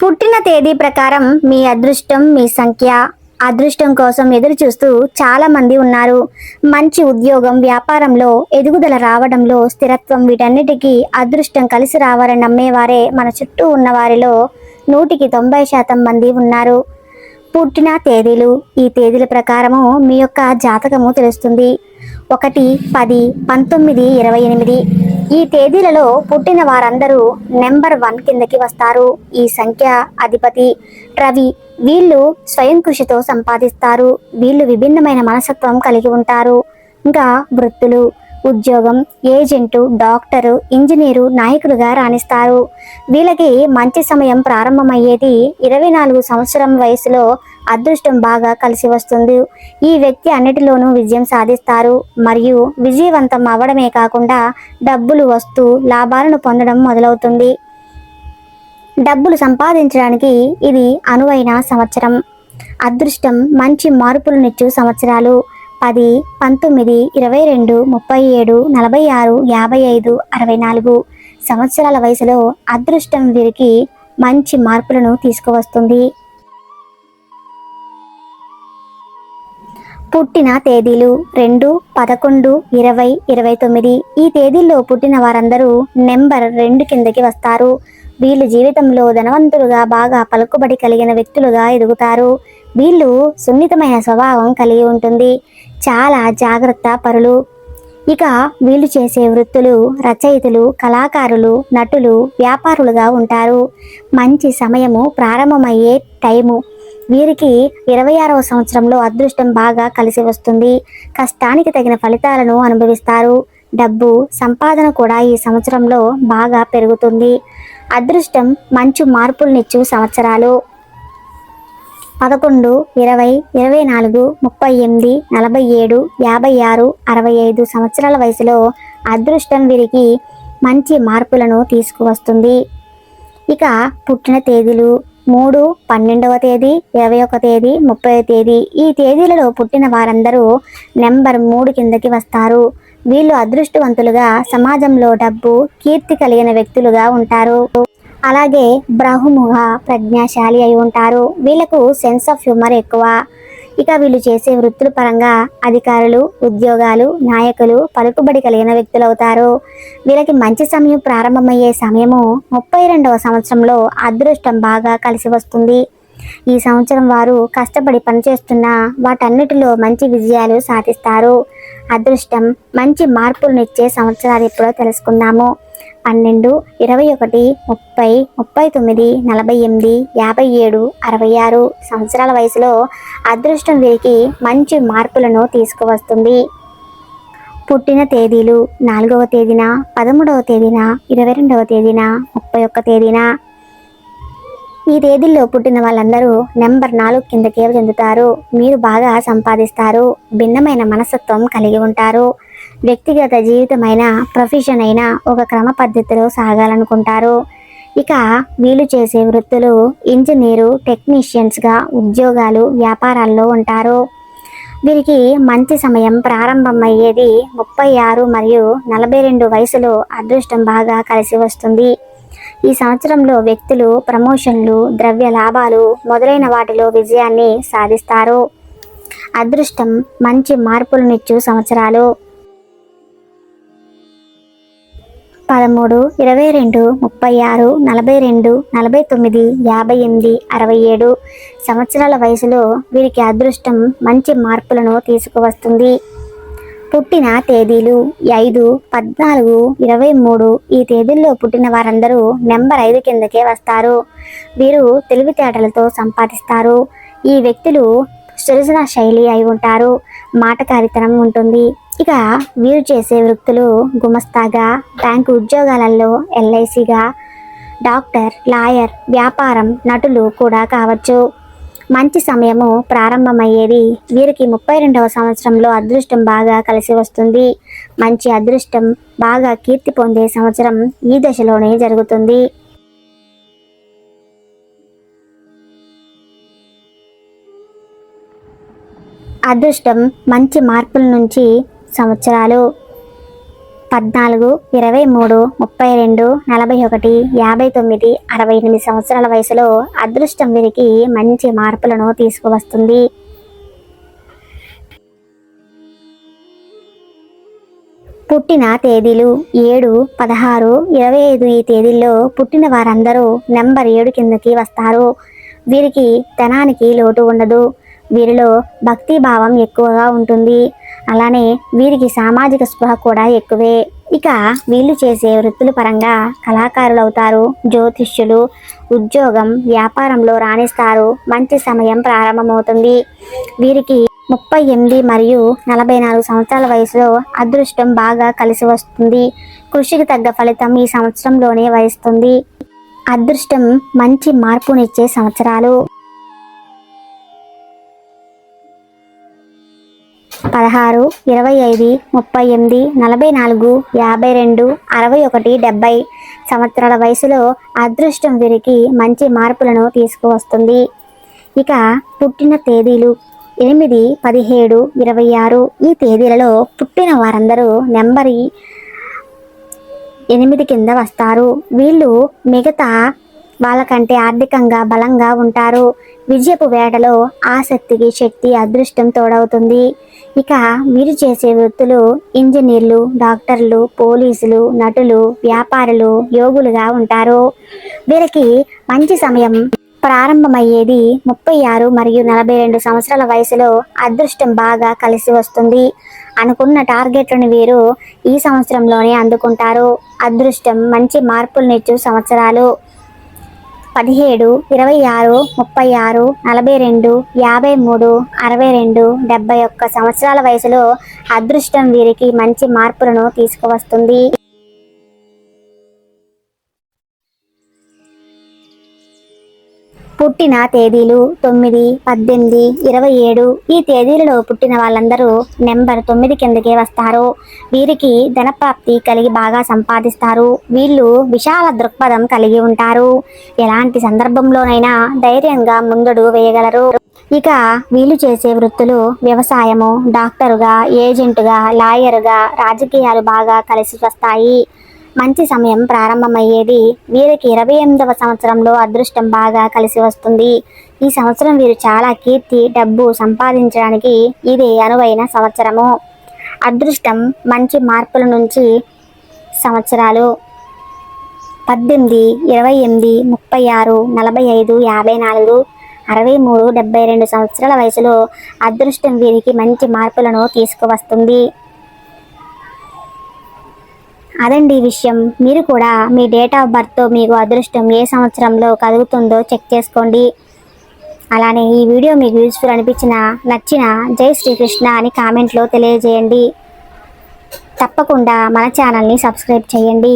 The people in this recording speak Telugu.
పుట్టిన తేదీ ప్రకారం మీ అదృష్టం మీ సంఖ్య అదృష్టం కోసం ఎదురు చూస్తూ చాలా మంది ఉన్నారు. మంచి ఉద్యోగం వ్యాపారంలో ఎదుగుదల రావడంలో స్థిరత్వం వీటన్నిటికీ అదృష్టం కలిసి రావాలని నమ్మేవారే మన చుట్టూ ఉన్న వారిలో నూటికి తొంభై శాతం మంది ఉన్నారు. పుట్టిన తేదీలు ఈ తేదీల ప్రకారము మీ యొక్క జాతకము తెలుస్తుంది. ఒకటి పది పంతొమ్మిది ఇరవై ఎనిమిది. ఈ తేదీలలో పుట్టిన వారందరూ నెంబర్ వన్ కిందకి వస్తారు. ఈ సంఖ్య అధిపతి రవి. వీళ్ళు స్వయం కృషితో సంపాదిస్తారు. వీళ్ళు విభిన్నమైన మనసత్వం కలిగి ఉంటారు. ఇంకా వృత్తులు ఉద్యోగం ఏజెంటు డాక్టరు ఇంజనీరు నాయకులుగా రాణిస్తారు. వీళ్ళకి మంచి సమయం ప్రారంభమయ్యేది ఇరవై నాలుగు సంవత్సరం వయసులో అదృష్టం బాగా కలిసి వస్తుంది. ఈ వ్యక్తి అన్నిటిలోనూ విజయం సాధిస్తారు. మరియు విజయవంతం అవ్వడమే కాకుండా డబ్బులు వస్తూ లాభాలను పొందడం మొదలవుతుంది. డబ్బులు సంపాదించడానికి ఇది అనువైన సంవత్సరం. అదృష్టం మంచి మార్పులనిచ్చు సంవత్సరాలు. పది పంతొమ్మిది ఇరవై రెండు ముప్పై ఏడు నలభై ఆరు యాభై ఐదు అరవై నాలుగు సంవత్సరాల వయసులో అదృష్టం వీరికి మంచి మార్పులను తీసుకువస్తుంది. పుట్టిన తేదీలు రెండు పదకొండు ఇరవై ఇరవై తొమ్మిది. ఈ తేదీల్లో పుట్టిన వారందరూ నెంబర్ రెండు కిందకి వస్తారు. వీళ్ళు జీవితంలో ధనవంతులుగా బాగా పలుకుబడి కలిగిన వ్యక్తులుగా ఎదుగుతారు. వీళ్ళు సున్నితమైన స్వభావం కలిగి ఉంటుంది. చాలా జాగ్రత్త పరులు. ఇక వీళ్ళు చేసే వృత్తులు రచయితలు కళాకారులు నటులు వ్యాపారులుగా ఉంటారు. మంచి సమయము ప్రారంభమయ్యే టైము. వీరికి ఇరవై ఆరవ సంవత్సరంలో అదృష్టం బాగా కలిసి వస్తుంది. కష్టానికి తగిన ఫలితాలను అనుభవిస్తారు. డబ్బు సంపాదన కూడా ఈ సంవత్సరంలో బాగా పెరుగుతుంది. అదృష్టం మంచి మార్పులనిచ్చు సంవత్సరాలు. పదకొండు ఇరవై ఇరవై నాలుగు ముప్పై ఎనిమిది నలభై ఏడు యాభై ఆరు అరవై ఐదు సంవత్సరాల వయసులో అదృష్టం వీరికి మంచి మార్పులను తీసుకువస్తుంది. ఇక పుట్టిన తేదీలు. మూడు పన్నెండవ తేదీ ఇరవై ఒక తేదీ ముప్పై తేదీ. ఈ తేదీలలో పుట్టిన వారందరూ నెంబర్ మూడు కిందకి వస్తారు. వీళ్ళు అదృష్టవంతులుగా సమాజంలో డబ్బు కీర్తి కలిగిన వ్యక్తులుగా ఉంటారు. అలాగే బ్రహ్ముఖ ప్రజ్ఞాశాలి అయి ఉంటారు. వీళ్ళకు సెన్స్ ఆఫ్ హ్యూమర్ ఎక్కువ. ఇక వీళ్ళు చేసే వృత్తుల పరంగా అధికారులు ఉద్యోగాలు నాయకులు పలుకుబడి కలిగిన వ్యక్తులు అవుతారు వీళ్ళకి మంచి సమయం ప్రారంభమయ్యే సమయము ముప్పై రెండవ సంవత్సరంలో అదృష్టం బాగా కలిసి వస్తుంది. ఈ సంవత్సరం వారు కష్టపడి పనిచేస్తున్న వాటన్నిటిలో మంచి విజయాలు సాధిస్తారు. అదృష్టం మంచి మార్పులనిచ్చే సంవత్సరాలు ఎప్పుడో తెలుసుకుందాము. పన్నెండు ఇరవై ఒకటి ముప్పై ముప్పై తొమ్మిది నలభై ఎనిమిది యాభై ఏడు అరవై ఆరు సంవత్సరాల వయసులో అదృష్టం వీరికి మంచి మార్పులను తీసుకువస్తుంది. పుట్టిన తేదీలు నాలుగవ తేదీన పదమూడవ తేదీన ఇరవై రెండవ తేదీన ముప్పై ఒక్క తేదీన ఈ తేదీల్లో పుట్టిన వాళ్ళందరూ నెంబర్ నాలుగు కింద కేవ చెందుతారు. మీరు బాగా సంపాదిస్తారు. భిన్నమైన మనస్తత్వం కలిగి ఉంటారు. వ్యక్తిగత జీవితమైన ప్రొఫెషన్ అయినా ఒక క్రమ పద్ధతిలో సాగాలనుకుంటారు. ఇక వీళ్ళు చేసే వృత్తులు ఇంజనీరు టెక్నీషియన్స్గా ఉద్యోగాలు వ్యాపారాల్లో ఉంటారు. వీరికి మంచి సమయం ప్రారంభమయ్యేది ముప్పై ఆరు మరియు నలభై రెండు వయసులో అదృష్టం బాగా కలిసి వస్తుంది. ఈ సంవత్సరంలో వ్యక్తులు ప్రమోషన్లు ద్రవ్య లాభాలు మొదలైన వాటిలో విజయాన్ని సాధిస్తారు. అదృష్టం మంచి మార్పులనిచ్చు సంవత్సరాలు. పదమూడు ఇరవై రెండు ముప్పై ఆరు నలభై రెండు నలభై తొమ్మిది యాభై ఎనిమిది అరవై ఏడు సంవత్సరాల వయసులో వీరికి అదృష్టం మంచి మార్పులను తీసుకువస్తుంది. పుట్టిన తేదీలు ఐదు పద్నాలుగు ఇరవై మూడు. ఈ తేదీల్లో పుట్టిన వారందరూ నెంబర్ ఐదు కిందకే వస్తారు. వీరు తెలివితేటలతో సంపాదిస్తారు. ఈ వ్యక్తులు సృజన శైలి అయి ఉంటారు. మాటకారితనం ఉంటుంది. ఇక వీరు చేసే వృత్తులు గుమస్తాగా బ్యాంకు ఉద్యోగాలలో ఎల్ఐసిగా డాక్టర్ లాయర్ వ్యాపారం నటులు కూడా కావచ్చు. మంచి సమయము ప్రారంభమయ్యేది. వీరికి ముప్పై రెండవ సంవత్సరంలో అదృష్టం బాగా కలిసి వస్తుంది. మంచి అదృష్టం బాగా కీర్తి పొందే సంవత్సరం ఈ దశలోనే జరుగుతుంది. అదృష్టం మంచి మార్పుల నుంచి సంవత్సరాలు పద్నాలుగు ఇరవై మూడు ముప్పై రెండు నలభై ఒకటి యాభై తొమ్మిది అరవై ఎనిమిది సంవత్సరాల వయసులో అదృష్టం వీరికి మంచి మార్పులను తీసుకువస్తుంది. పుట్టిన తేదీలు ఏడు పదహారు ఇరవై ఐదు ఈ తేదీల్లో పుట్టిన వారందరూ నెంబర్ ఏడు కిందకి వస్తారు. వీరికి ధనానికి లోటు ఉండదు. వీరిలో భక్తి భావం ఎక్కువగా ఉంటుంది. అలానే వీరికి సామాజిక స్పృహ కూడా ఎక్కువే. ఇక వీళ్ళు చేసే వృత్తుల పరంగా కళాకారులు అవుతారు జ్యోతిష్యులు ఉద్యోగం వ్యాపారంలో రాణిస్తారు మంచి సమయం ప్రారంభమవుతుంది. వీరికి ముప్పై ఎనిమిది మరియు నలభై నాలుగు సంవత్సరాల వయసులో అదృష్టం బాగా కలిసి వస్తుంది. కృషికి తగ్గ ఫలితం ఈ సంవత్సరంలోనే వహిస్తుంది అదృష్టం మంచి మార్పునిచ్చే సంవత్సరాలు. పదహారు ఇరవై ఐదు ముప్పై ఎనిమిది నలభై నాలుగు యాభై రెండు అరవై ఒకటి డెబ్బై సంవత్సరాల వయసులో అదృష్టం వీరికి మంచి మార్పులను తీసుకువస్తుంది. ఇక పుట్టిన తేదీలు ఎనిమిది పదిహేడు ఇరవై ఆరు. ఈ తేదీలలో పుట్టిన వారందరూ నెంబరి ఎనిమిది కింద వస్తారు. వీళ్ళు మిగతా వాళ్ళకంటే ఆర్థికంగా బలంగా ఉంటారు. విజయపు వేటలో ఆసక్తికి శక్తి అదృష్టం తోడవుతుంది. ఇక మీరు చేసే వృత్తులు ఇంజనీర్లు డాక్టర్లు పోలీసులు నటులు వ్యాపారులు యోగులుగా ఉంటారు. వీరికి మంచి సమయం ప్రారంభమయ్యేది ముప్పై ఆరు మరియు నలభై రెండు సంవత్సరాల వయసులో అదృష్టం బాగా కలిసి వస్తుంది. అనుకున్న టార్గెట్లను వీరు ఈ సంవత్సరంలోనే అందుకుంటారు. అదృష్టం మంచి మార్పులనిచ్చు సంవత్సరాలు. పదిహేడు ఇరవై ఆరు ముప్పై ఆరు నలభై రెండు యాభై మూడు అరవై రెండు డెబ్బై ఒక్క సంవత్సరాల వయసులో అదృష్టం వీరికి మంచి మార్పులను తీసుకువస్తుంది. పుట్టిన తేదీలు తొమ్మిది పద్దెనిమిది ఇరవై ఏడు. ఈ తేదీలలో పుట్టిన వాళ్ళందరూ నెంబర్ తొమ్మిది కిందకే వస్తారు. వీరికి ధనప్రాప్తి కలిగి బాగా సంపాదిస్తారు. వీళ్ళు విశాల దృక్పథం కలిగి ఉంటారు. ఎలాంటి సందర్భంలోనైనా ధైర్యంగా ముందడు వేయగలరు. ఇక వీళ్ళు చేసే వృత్తులు వ్యవసాయము డాక్టరుగా ఏజెంటుగా లాయరుగా రాజకీయాలు బాగా కలిసి వస్తాయి. మంచి సమయం ప్రారంభమయ్యేది వీరికి ఇరవై ఎనిమిదవ సంవత్సరంలో అదృష్టం బాగా కలిసి వస్తుంది. ఈ సంవత్సరం వీరు చాలా కీర్తి డబ్బు సంపాదించడానికి ఇది అనువైన సంవత్సరము. అదృష్టం మంచి మార్పుల నుంచి సంవత్సరాలు పద్దెనిమిది ఇరవై ఎనిమిది ముప్పై ఆరు నలభై ఐదు యాభై నాలుగు అరవై మూడు డెబ్బై రెండు సంవత్సరాల వయసులో అదృష్టం వీరికి మంచి మార్పులను తీసుకువస్తుంది. అదండి ఈ విషయం. మీరు కూడా మీ డేట్ ఆఫ్ బర్త్తో మీకు అదృష్టం ఏ సంవత్సరంలో కలుగుతుందో చెక్ చేసుకోండి. అలానే ఈ వీడియో మీకు యూస్ఫుల్ అనిపించిన నచ్చిన జై శ్రీకృష్ణ అని కామెంట్లో తెలియజేయండి. తప్పకుండా మన ఛానల్ని సబ్స్క్రైబ్ చేయండి.